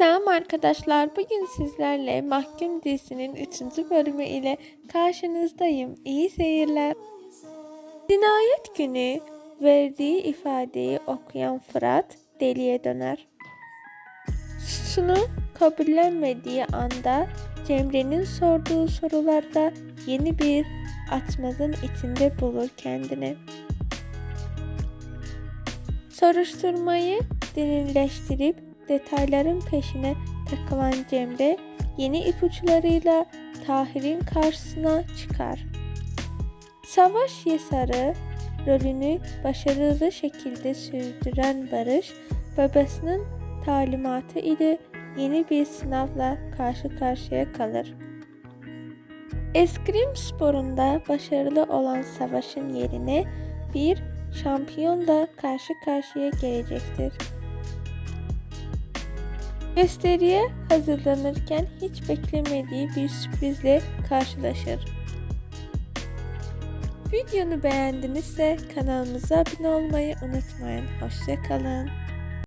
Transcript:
Selam arkadaşlar. Bugün sizlerle Mahkum dizisinin 3. bölümü ile karşınızdayım. İyi seyirler. Cinayet günü verdiği ifadeyi okuyan Fırat deliye döner. Suçunu kabullenmediği anda Cemre'nin sorduğu sorularda yeni bir atmazın içinde bulur kendini. Soruşturmayı derinleştirip detayların peşine takılan Cemre yeni ipuçlarıyla Tahir'in karşısına çıkar. Savaş Yesarı rolünü başarılı şekilde sürdüren Barış, babasının talimatı ile yeni bir sınavla karşı karşıya kalır. Eskrim sporunda başarılı olan Savaş'ın yerine bir şampiyonla karşı karşıya gelecektir. Gösteriye hazırlanırken hiç beklemediği bir sürprizle karşılaşır. Videonu beğendinizse kanalımıza abone olmayı unutmayın. Hoşçakalın.